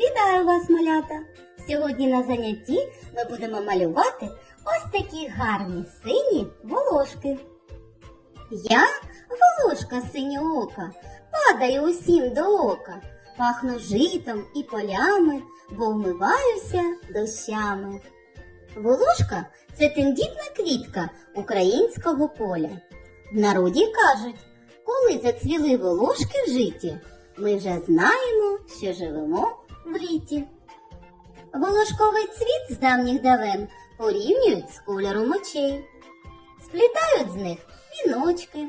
Вітаю вас, малята! Сьогодні на занятті ми будемо малювати ось такі гарні сині волошки. Я волошка синьоока, падаю усім до ока, пахну житом і полями, бо вмиваюся дощами. Волошка це тендітна квітка українського поля. В народі кажуть, коли зацвіли волошки в житті, ми вже знаємо, що живемо в літі. Волошковий цвіт з давніх давен порівнюють з кольором очей, сплітають з них віночки.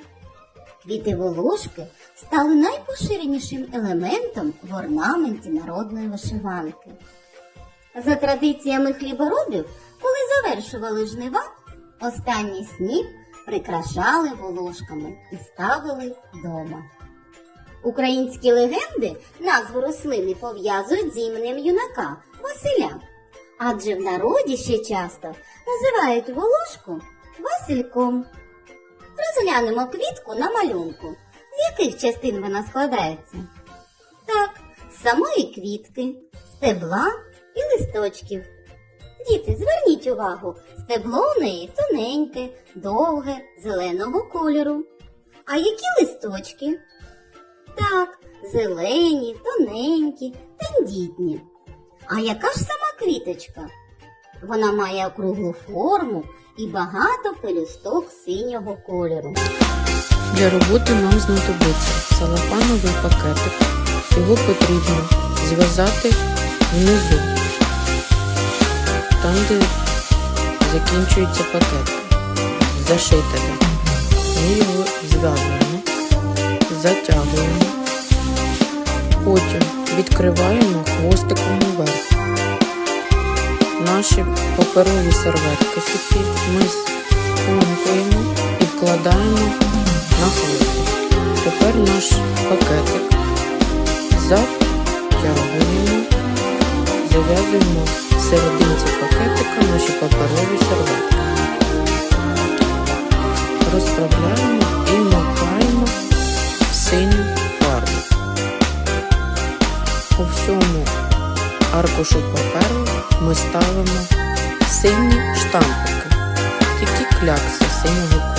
Квіти волошки стали найпоширенішим елементом в орнаменті народної вишиванки. За традиціями хліборобів, коли завершували жнива, останній сніп прикрашали волошками і ставили вдома. Українські легенди назву рослини пов'язують з іменем юнака Василя, адже в народі ще часто називають волошку Васильком. Розглянемо квітку на малюнку, з яких частин вона складається. Так, з самої квітки, стебла і листочків. Діти, зверніть увагу, стебло у неї тоненьке, довге, зеленого кольору. А які листочки? Так, зелені, тоненькі, тендітні. А яка ж сама квіточка? Вона має округлу форму і багато пелюсток синього кольору. Для роботи нам знадобиться салафановий пакетик. Його потрібно зв'язати внизу, там, де закінчується пакет. Зашити. Ми його зв'язуємо, затягуємо, потім відкриваємо хвостиком вверх. Наші паперові серветки сухі ми скомкуємо і вкладаємо на хвостик. Тепер наш пакетик затягуємо, зав'язуємо в серединці пакетика наші паперові серветки. Розправляємо аркушу паперу ми ставимо сині штампики, які клякси синього кольору.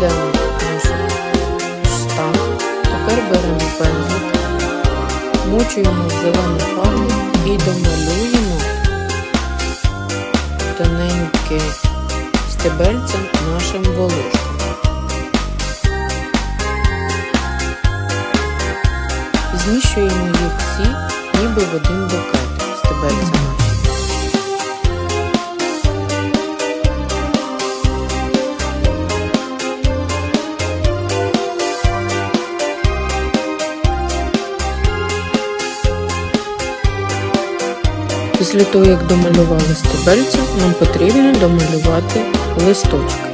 Кладемо наш штамп. Тепер беремо пензлик, мочуємо в зелену фарбу і домалюємо тоненьке стебельце нашим волошкам. Зміщуємо їх всі, ніби в один букет стебельця Після того, як домалювали стебельця, нам потрібно домалювати листочки.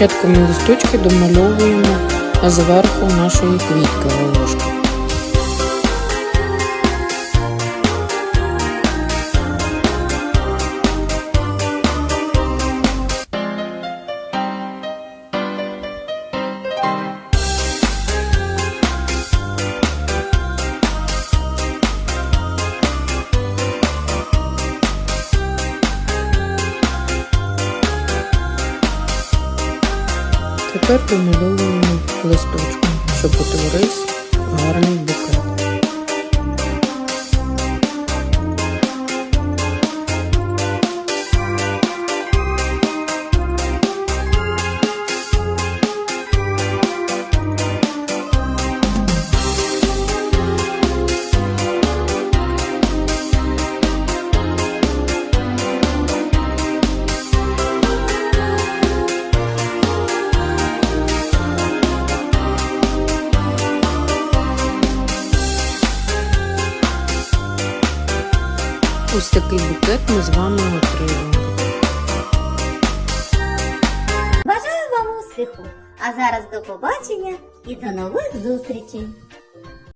Спочатку ми листочки домальовуємо зверху нашої квітки волошки. Тепер помальовуємо листочком, щоб утворився гарний ось такий букет ми з вами отримали. Бажаю вам успіху! А зараз до побачення і до нових зустрічей!